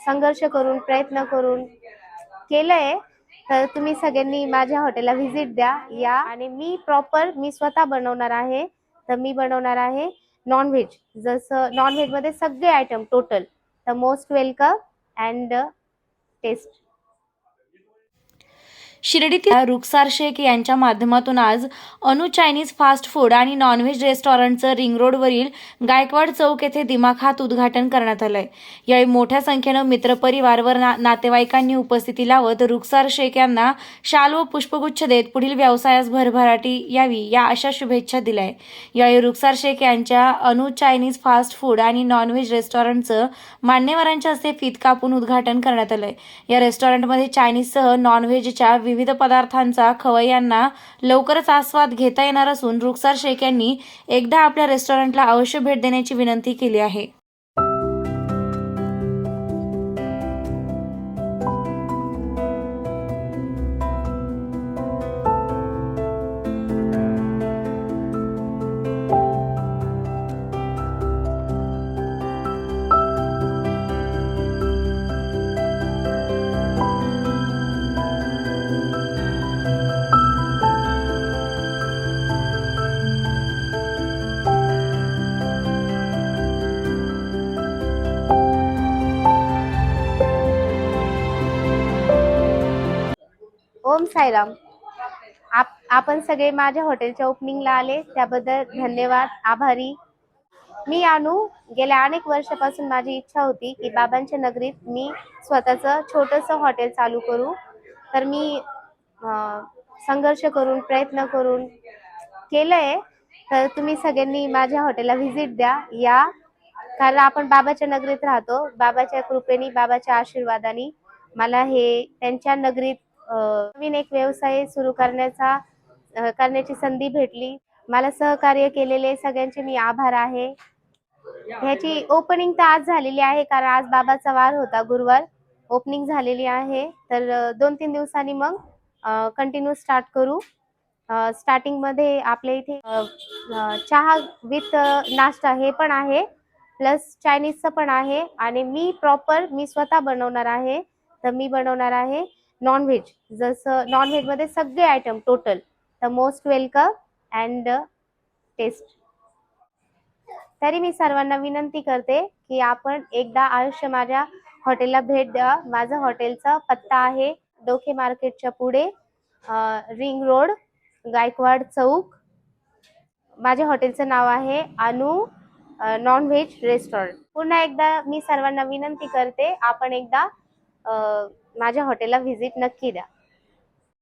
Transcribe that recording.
संघर्ष करून प्रयत्न करून केलंय तर तुम्ही सगळ्यांनी माझ्या हॉटेलला व्हिजिट द्या. या. आणि मी प्रॉपर मी स्वतः बनवणार आहे. तर मी बनवणार आहे नॉनव्हेज जसं नॉनव्हेजमध्ये सगळे आयटम टोटल तर मोस्ट वेलकम अँड टेस्ट शिर्डीतील रुखसार शेख यांच्या माध्यमातून आज अनु चायनीज फास्ट फूड आणि नॉनव्हेज रेस्टॉरंटचं रिंग रोडवरील गायकवाड चौक येथे दिमाखात उद्घाटन करण्यात आलंय. यावेळी मोठ्या संख्येनं मित्रपरिवार व ना नातेवाईकांनी उपस्थिती लावत रुखसार शेख यांना शाल व पुष्पगुच्छ देत पुढील व्यवसायास भरभराटी यावी या अशा शुभेच्छा दिल्या यावेळी रुखसार शेख यांच्या अनु चायनीज फास्ट फूड आणि नॉनव्हेज रेस्टॉरंटचं मान्यवरांच्या हस्ते फीत कापून उद्घाटन करण्यात आलंय. या रेस्टॉरंटमध्ये चायनीजसह नॉनव्हेजच्या विविध पदार्थांचा खवय्यांना लवकरच आस्वाद घेता येणार असून रुखसार शेख यांनी एकदा आपल्या रेस्टॉरंटला अवश्य भेट देण्याची विनंती केली आहे. ओम साईराम. आप आपण सगळे माझ्या हॉटेलच्या ओपनिंगला आले. त्याबद्दल धन्यवाद आभारी. मी अनु गेल्या अनेक वर्षापासून माझी इच्छा होती की बाबांच्या नगरीत मी स्वतःचं छोटंसं हॉटेल चालू करू. तर मी संघर्ष करून प्रयत्न करून केलंय. तर तुम्ही सगळ्यांनी माझ्या हॉटेलला व्हिजिट द्या. या कारण आपण बाबाच्या नगरीत राहतो. बाबाच्या कृपेने बाबाच्या आशीर्वादाने मला हे त्यांच्या नगरीत नवीन एक व्यवसाय सुरू करण्याचा करण्याची संधी भेटली. मला सहकार्य केलेले सगळ्यांचे मी आभार आहे. ह्याची ओपनिंग तर आज झालेली आहे कारण आज बाबाचा वार होता गुरुवार. ओपनिंग झालेली आहे. तर दोन तीन दिवसांनी मग कंटिन्यू स्टार्ट करू. स्टार्टिंगमध्ये आपल्या इथे चहा विथ नाश्ता हे पण आहे. प्लस चायनीजचं पण आहे. आणि मी प्रॉपर मी स्वतः बनवणार आहे. तर मी बनवणार आहे. नॉनव्हेज जसं नॉनव्हेजमध्ये सगळे आयटम टोटल तर मोस्ट वेलकम अँड टेस्ट तरी मी सर्वांना विनंती करते की आपण एकदा आयुष्य माझ्या हॉटेलला भेट द्या. माझं हॉटेलचा पत्ता आहे डोके मार्केटच्या पुढे रिंग रोड गायकवाड चौक. माझ्या हॉटेलचं नाव आहे अनु नॉनव्हेज रेस्टॉरंट पुन्हा एकदा मी सर्वांना विनंती करते आपण एकदा माझ्या हॉटेलला व्हिजिट नक्की द्या.